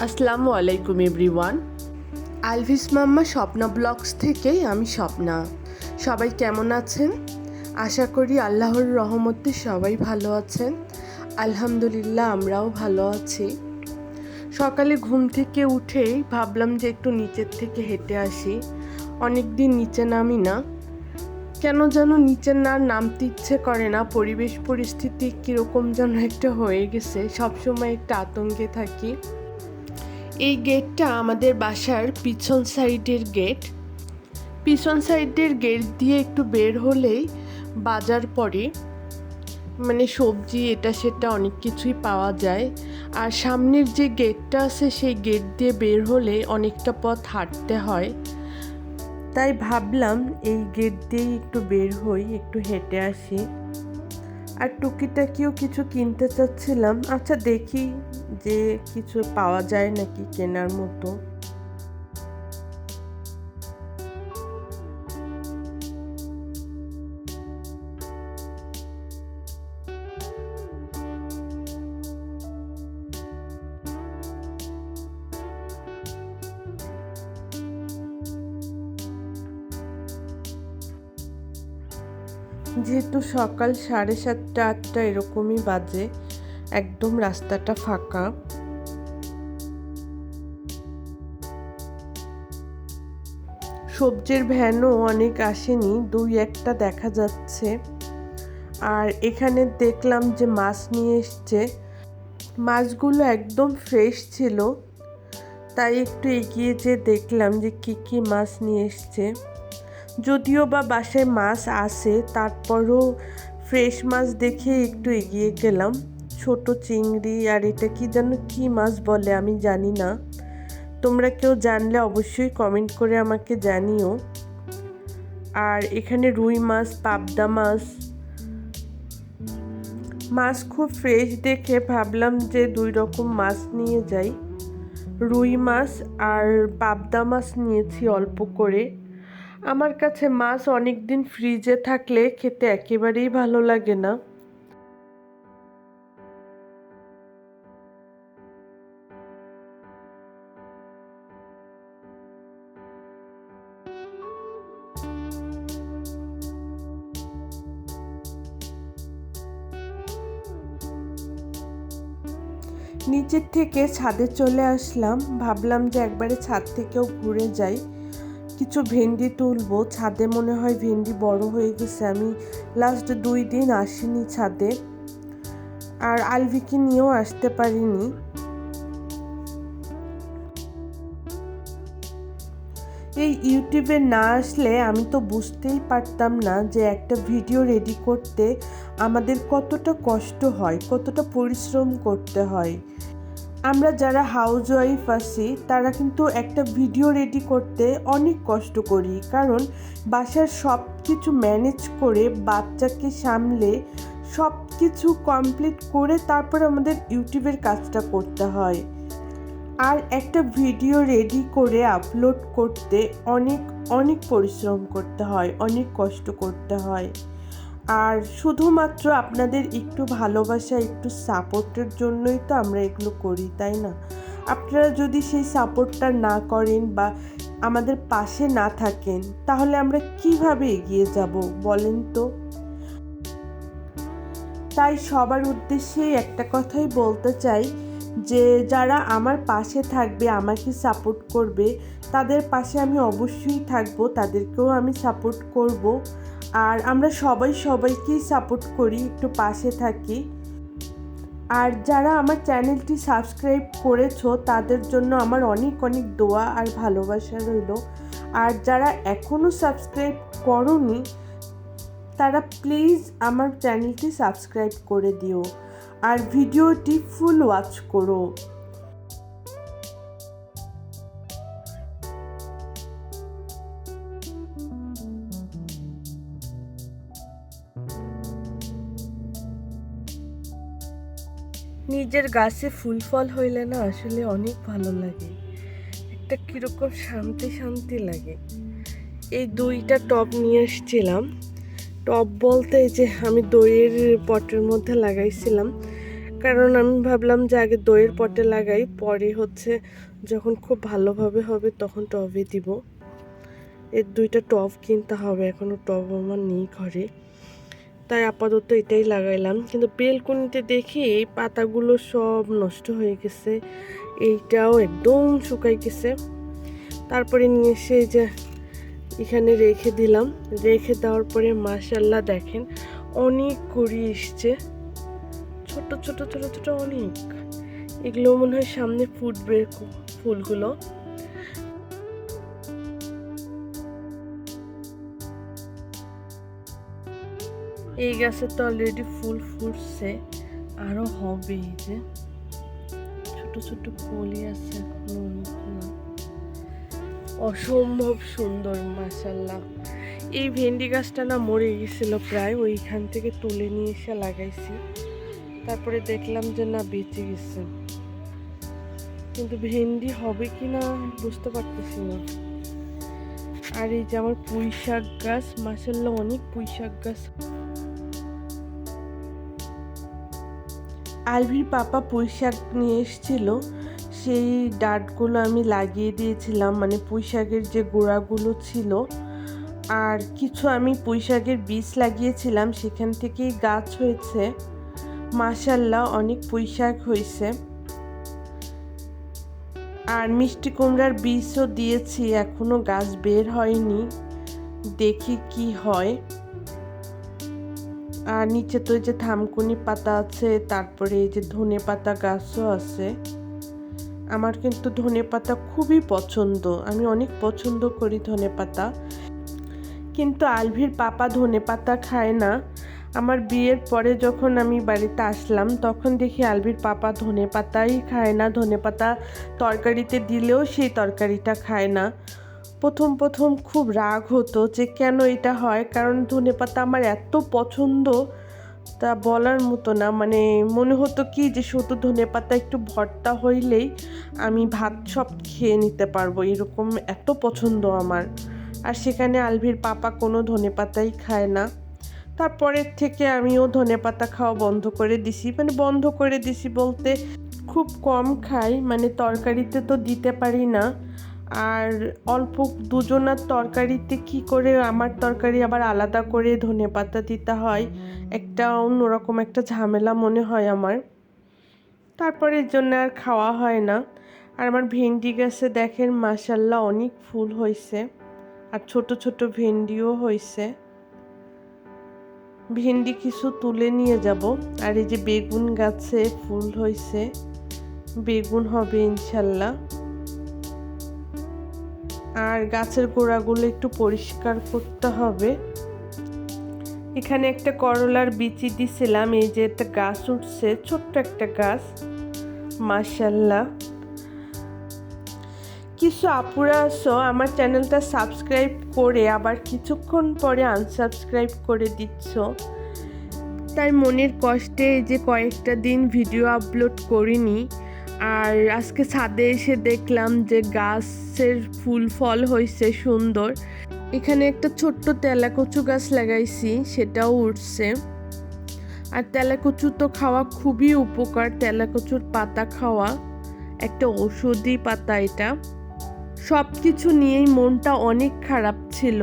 আসসালামু আলাইকুম, এভরিওয়ান। আলভিস মাম্মা স্বপ্না ব্লগস থেকে আমি স্বপ্না। সবাই কেমন আছেন? আশা করি আল্লাহর রহমতে সবাই ভালো আছেন। আলহামদুলিল্লাহ, আমরাও ভালো আছি। সকালে ঘুম থেকে উঠেই ভাবলাম যে একটু নিচের থেকে হেঁটে আসি। অনেক দিন নিচে নামি না। কেন যেন নিচে না নামতে ইচ্ছে করে না, পরিবেশ পরিস্থিতি কীরকম যেন একটা হয়ে গেছে। সবসময় একটা আতঙ্কে থাকি। এই গেটটা আমাদের বাসার পিছন সাইডের গেট। পিছন সাইডের গেট দিয়ে একটু বের হলেই বাজার পড়ে। মানে সবজি এটা সেটা অনেক কিছুই পাওয়া যায়। আর সামনের যে গেটটা আছে সেই গেট দিয়ে বের হলে অনেকটা পথ হাঁটতে হয়। তাই ভাবলাম এই গেট দিয়েই একটু বের হই, একটু হেঁটে আসি। আর টুকিটাকিও কিছু কিনতে চাচ্ছিলাম। আচ্ছা দেখি যে কিছু পাওয়া যায় নাকি কেনার মতো? যেহেতু সকাল সাড়ে সাতটা আটটা এরকমই বাজে একদম রাস্তাটা ফাঁকা। সবজির ভ্যানও অনেক আসেনি, দুই একটা দেখা যাচ্ছে। আর এখানে দেখলাম যে মাছ নিয়ে এসছে। মাছগুলো একদম ফ্রেশ ছিল, তাই একটু এগিয়ে যেয়ে দেখলাম যে কী কী মাছ নিয়ে এসছে। যদিও বা বাসায় মাছ আসে, তারপরও ফ্রেশ মাছ দেখে একটু এগিয়ে গেলাম। ছোট চিংড়ি আর এটা কি যেন কি মাছ বলে আমি জানি না। তোমরা কেউ জানলে অবশ্যই কমেন্ট করে আমাকে জানিও। আর এখানে রুই মাছ, পাবদা মাছ। মাছ খুব ফ্রেশ দেখে ভাবলাম যে দুই রকম মাছ নিয়ে যাই। রুই মাছ আর পাবদা মাছ নিয়েছি অল্প করে। আমার কাছে মাছ অনেক দিন ফ্রিজে থাকলে খেতে একেবারেই ভালো লাগে না। নিচের থেকে ছাদে চলে আসলাম। ভাবলাম যে একবারে ছাদ থেকেও ঘুরে যাই। কিছু ভেন্ডি তুলবো। ছাদে মনে হয় ভেন্ডি বড় হয়ে গেছে। আমি লাস্ট দুই দিন আসিনি ছাদে। আর আলভিকে নিয়েও আসতে পারিনি। এই ইউটিউবে না আসলে আমি তো বুঝতেই পারতাম না যে একটা ভিডিও রেডি করতে আমাদের কতটা কষ্ট হয়, কতটা পরিশ্রম করতে হয়। আমরা যারা হাউস ওয়াইফ আছি, তারা কিন্তু একটা ভিডিও রেডি করতে অনেক কষ্ট করি। কারণ বাসার সব কিছু ম্যানেজ করে, বাচ্চাকে সামলে সব কিছু কমপ্লিট করে তারপর আমাদের ইউটিউবের কাজটা করতে হয়। আর একটা ভিডিও রেডি করে আপলোড করতে অনেক অনেক পরিশ্রম করতে হয়, অনেক কষ্ট করতে হয়। আর শুধুমাত্র আপনাদের একটু ভালোবাসা, একটু সাপোর্টের জন্যই তো আমরা এগুলো করি, তাই না? আপনারা যদি সেই সাপোর্টটা না করেন বা আমাদের পাশে না থাকেন, তাহলে আমরা কীভাবে এগিয়ে যাব বলেন তো? তাই সবার উদ্দেশ্যেই একটা কথাই বলতে চাই যে যারা আমার পাশে থাকবে, আমাকে সাপোর্ট করবে, তাদের পাশে আমি অবশ্যই থাকব, তাদেরকেও আমি সাপোর্ট করব। আর আমরা সবাই সবাইকেই সাপোর্ট করি, একটু পাশে থাকি। আর যারা আমার চ্যানেলটি সাবস্ক্রাইব করেছ, তাদের জন্য আমার অনেক অনেক দোয়া আর ভালোবাসা রইল। আর যারা এখনও সাবস্ক্রাইব করনি, তারা প্লিজ আমার চ্যানেলটি সাবস্ক্রাইব করে দিও। আর ভিডিওটি ফুল ওয়াচ করো। নিজের গাছে ফুল ফল হইলে না আসলে অনেক ভালো লাগে। একটা কীরকম শান্তি শান্তি লাগে। এই দুইটা টব নিয়ে এসেছিলাম। টব বলতে যে আমি দইয়ের পটের মধ্যে লাগাইছিলাম কারণ আমি ভাবলাম যে আগে দইয়ের পটে লাগাই, পরে হচ্ছে যখন খুব ভালোভাবে হবে তখন টবে দিব। এর দুইটা টব কিনতে হবে এখনও টব আমার নেই ঘরে। তাই আপাতত এটাই লাগাইলাম। কিন্তু বেলকুনিতে দেখি এই পাতাগুলো সব নষ্ট হয়ে গেছে। এইটাও একদম শুকাই গেছে। তারপরে নিয়ে এসে যে এখানে রেখে দিলাম। রেখে দেওয়ার পরে মাশাল্লাহ দেখেন, অনেক কুড়ি এসছে। ছোট ছোট ছোট ছোট অনেক। এগুলো মনে হয় সামনে ফুটবে ফুলগুলো। এই গাছে তো অলরেডি ফুল ফুটছে। আরও হবে যে। ছোট ছোট কলি আছে অসম্ভব সুন্দর মাসাল্লাহ এই ভেন্ডি গাছটা না মরে গেছিল প্রায়, ওইখান থেকে তুলে নিয়ে এসে লাগাইছি। তারপরে দেখলাম যে না, বেঁচে গেছে। কিন্তু ভেন্ডি হবে কি না, বুঝতে পারতেছি না। আর এই যে আমার পুঁই শাক গাছ মাসাল্লাহ অনেক পুঁই শাক গাছ। আলভির পাপা পুঁই শাক নিয়ে এসেছিল। সেই ডাটগুলো আমি লাগিয়ে দিয়েছিলাম মানে পুঁই শাকের যে গোড়াগুলো ছিল। আর কিছু আমি পুঁই শাকের বীজ লাগিয়েছিলাম, সেখান থেকেই গাছ হয়েছে। মাসাল্লাহ অনেক পুঁই শাক হয়েছে আর মিষ্টি কুমড়ার বীজও দিয়েছি, এখনও গাছ বের হয়নি। দেখি কি হয়। আর নিচে তো যে থামকুনি পাতা আছে, তারপরে এই যে ধনে পাতা গাছও আছে। আমার কিন্তু ধনে পাতা খুবই পছন্দ, আমি অনেক পছন্দ করি ধনে পাতা। কিন্তু আলভির পাপা ধনে পাতা খায় না আমার বিয়ের পরে যখন আমি বাড়িতে আসলাম, তখন দেখি আলভির পাপা ধনে পাতাই খায় না। ধনে পাতা তরকারিতে দিলেও সেই তরকারিটা খায় না। প্রথম প্রথম খুব রাগ হতো যে কেন এটা হয়, কারণ ধনে পাতা আমার এত পছন্দ, তা বলার মতো না। মানে মনে হতো কি যে শুধু ধনে পাতা একটু ভর্তা হইলেই আমি ভাত সব খেয়ে নিতে পারব, এরকম এত পছন্দ আমার। আর সেখানে আলভির পাপা কোনো ধনে পাতাই খায় না। তারপরের থেকে আমিও ধনে পাতা খাওয়া বন্ধ করে দিছি। মানে বন্ধ করে দিছি বলতে খুব কম খাই মানে তরকারিতে তো দিতে পারি না। আর অল্প দুজনার তরকারিতে কি করে আমার তরকারি আবার আলাদা করে ধনে পাতা দিতে হয়, একটা অন্যরকম একটা ঝামেলা মনে হয় আমার। তারপরে এর জন্য আর খাওয়া হয় না। আর আমার ভেন্ডি গাছে দেখেন মাসাল্লাহ অনেক ফুল হয়েছে আর ছোট ছোট ভেন্ডিও হয়েছে ভেন্ডি কিছু তুলে নিয়ে যাব। আর এই যে বেগুন গাছে ফুল হয়েছে বেগুন হবে ইনশাল্লাহ। আর গাছের গোড়াগুলো একটু পরিষ্কার করতে হবে। এখানে একটা করলার বিচি দিছিলাম, এই যে একটা গাছ উঠছে, ছোট্ট একটা গাছ। মাসাল্লাহ কিছু আপুরা আসো আমার চ্যানেলটা সাবস্ক্রাইব করে আবার কিছুক্ষণ পরে আনসাবস্ক্রাইব করে দিচ্ছ। তাই মনের কষ্টে যে কয়েকটা দিন ভিডিও আপলোড করিনি, আর আজকে ছাদে এসে দেখলাম যে গাছের ফুল, ফল হয়েছে সুন্দর। এখানে একটা ছোট্ট তেলাকচু গাছ লাগাইছি, সেটাও উঠছে। আর তেলাকচু তো খাওয়া খুবই উপকার, তেলাকচুর পাতা খাওয়া। একটা ওষুধি পাতা এটা। সব কিছু নিয়েই মনটা অনেক খারাপ ছিল।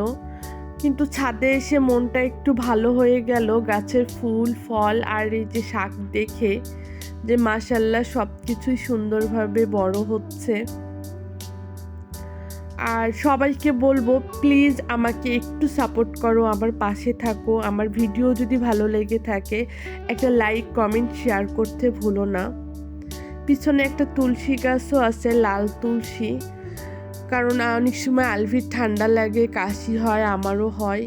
কিন্তু ছাদে এসে মনটা একটু ভালো হয়ে গেল। গাছের ফুল, ফল আর এই যে শাক দেখে যে মাসাল্লাহ সব কিছুই সুন্দরভাবে বড় হচ্ছে। আর সবাইকে বলব প্লিজ আমাকে একটু সাপোর্ট করো, আমার পাশে থাকো। আমার ভিডিও যদি ভালো লেগে থাকে, একটা লাইক কমেন্ট শেয়ার করতে ভুলো না। পিছনে একটা তুলসী গাছও আছে, লাল তুলসী। কারণ অনেক সময় আলভির ঠান্ডা লাগে, কাশি হয়, আমারও হয়।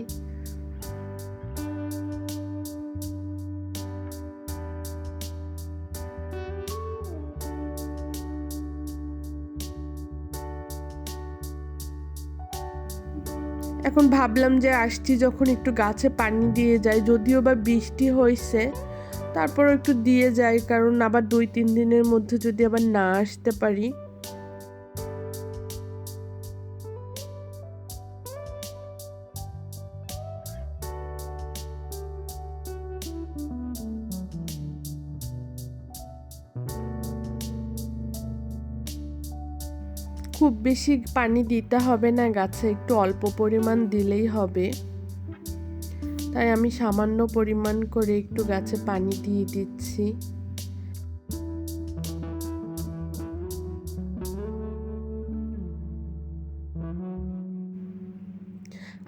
এখন ভাবলাম যে আসছি যখন একটু গাছে পানি দিয়ে যাই, যদিও বা বৃষ্টি হয়েছে তারপর একটু দিয়ে যাই, কারণ আবার দুই, তিন দিনের মধ্যে যদি আবার না আসতে পারি। খুব বেশি পানি দিতে হবে না, গাছে একটু অল্প পরিমাণ দিলেই হবে। তাই আমি সামান্য পরিমাণ করে একটু গাছে পানি দিয়ে দিচ্ছি।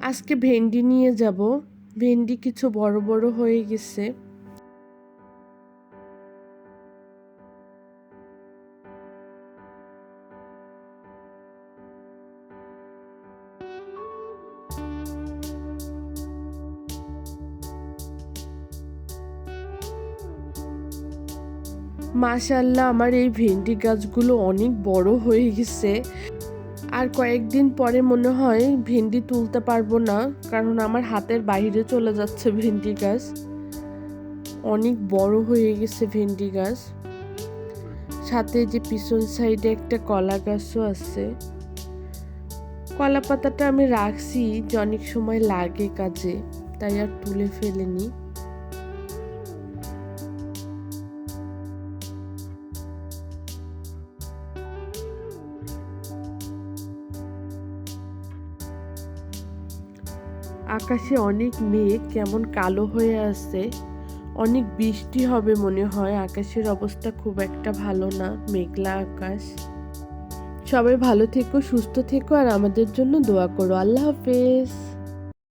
আজকে ভেন্ডি নিয়ে যাব। ভেন্ডি কিছু বড় বড় হয়ে গেছে। মাশাল্লাহ আমার এই ভেন্ডি গাছগুলো অনেক বড় হয়ে গেছে। আর কয়েকদিন পরে মনে হয় ভেন্ডি তুলতে পারব না, কারণ আমার হাতের বাইরে চলে যাচ্ছে ভেন্ডি গাছ। অনেক বড় হয়ে গেছে ভেন্ডি গাছ। সাথে যে পিছন সাইডে একটা কলা গাছও আছে। কলা পাতাটা আমি রাখছি যে অনেক সময় লাগে কাজে, তাই আর তুলে ফেলেনি। আকাশে অনেক মেঘ, কেমন কালো হয়ে আছে। অনেক বৃষ্টি হবে মনে হয়, আকাশের অবস্থা খুব একটা ভালো না, মেঘলা আকাশ। সবাই ভালো থেকো সুস্থ থেকো আর আমাদের জন্য দোয়া করো। আল্লাহ হাফেজ।